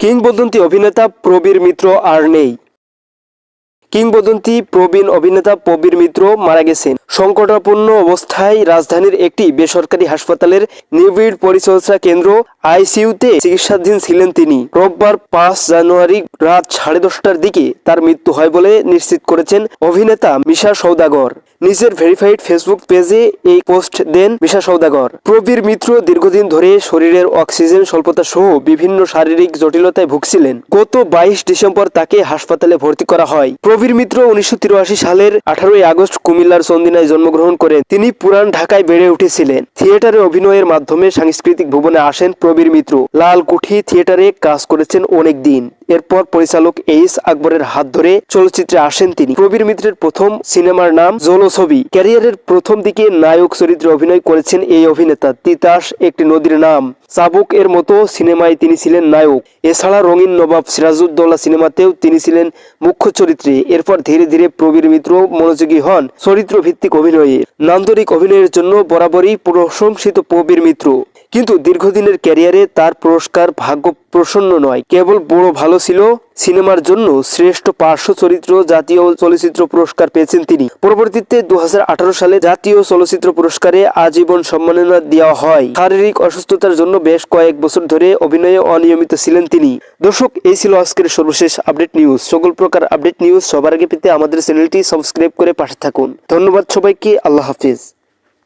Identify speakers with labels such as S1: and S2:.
S1: কিংবদন্তি অভিনেতা প্রবীর মিত্র আর নেই। কিংবদন্তি প্রবীণ অভিনেতা প্রবীর মিত্র মারা গেছেন। সংকটাপন্ন অবস্থায় রাজধানীর একটি বেসরকারি হাসপাতালের নিবিড় পরিচর্যা কেন্দ্র আইসিইউতে চিকিৎসাধীন ছিলেন তিনি। রোববার পাঁচ জানুয়ারি রাত সাড়ে দশটার দিকে তার মৃত্যু হয় বলে নিশ্চিত করেছেন অভিনেতা মিশা সৌদাগর নিজের ভেরিফাইড ফেসবুক পেজে এই পোস্ট দেন মিশা সৌদাগর প্রবীর মিত্র দীর্ঘদিন ধরে শরীরের অক্সিজেন স্বল্পতা সহ বিভিন্ন শারীরিক জটিলতায় ভুগছিলেন। গত বাইশ ডিসেম্বর তাকে হাসপাতালে ভর্তি করা হয়। প্রবীর মিত্র উনিশশো তিরাশি সালের আঠারোই আগস্ট কুমিল্লার চন্দিনায় জন্মগ্রহণ করেন। তিনি পুরান ঢাকায় বেড়ে উঠেছিলেন। থিয়েটারে অভিনয়ের মাধ্যমে সাংস্কৃতিক ভুবনে আসেন প্রবীর মিত্র। লাল কুঠি থিয়েটারে কাজ করেছেন অনেক দিন। এরপর পরিচালক এইস আকবরের হাত ধরে চলচ্চিত্রে আসেন তিনি। প্রবীর মিত্রের প্রথম সিনেমার নাম জোলো ছবি। ক্যারিয়ারের প্রথম দিকে নায়ক চরিত্রে অভিনয় করেছেন এই অভিনেতা তিতাস, একটি নদীর নাম। চাবুক এর মতো সিনেমায় তিনি ছিলেন নায়ক। এছাড়া রঙিন নবাব সিরাজউদ্দৌলা সিনেমাতেও তিনি ছিলেন মুখ্য চরিত্রে। এরপর ধীরে ধীরে প্রবীর মিত্র মনোযোগী হন চরিত্র ভিত্তিক অভিনয়ে। নান্দনিক অভিনয়ের জন্য বরাবরই প্রশংসিত প্রবীর মিত্র। কিন্তু দীর্ঘদিনের ক্যারিয়ারে তার পুরস্কার ভাগ্য প্রসন্ন নয়। কেবল বড় ভালো ছিল সিনেমার জন্য শ্রেষ্ঠ পার্শ্ব চরিত্র জাতীয় চলচ্চিত্র পুরস্কার পেয়েছেন তিনি। পরবর্তীতে দু সালে জাতীয় চলচ্চিত্র পুরস্কারে আজীবন সম্মাননা দেওয়া হয়। শারীরিক অসুস্থতার জন্য বেশ কয়েক বছর ধরে অভিনয়ে অনিয়মিত ছিলেন তিনি। দর্শক, এই ছিল আজকের সর্বশেষ আপডেট নিউজ। সকল প্রকার আপডেট নিউজ সবার আগে পেতে আমাদের চ্যানেলটি সাবস্ক্রাইব করে পাশে থাকুন। ধন্যবাদ সবাইকে। আল্লাহ হাফিজ।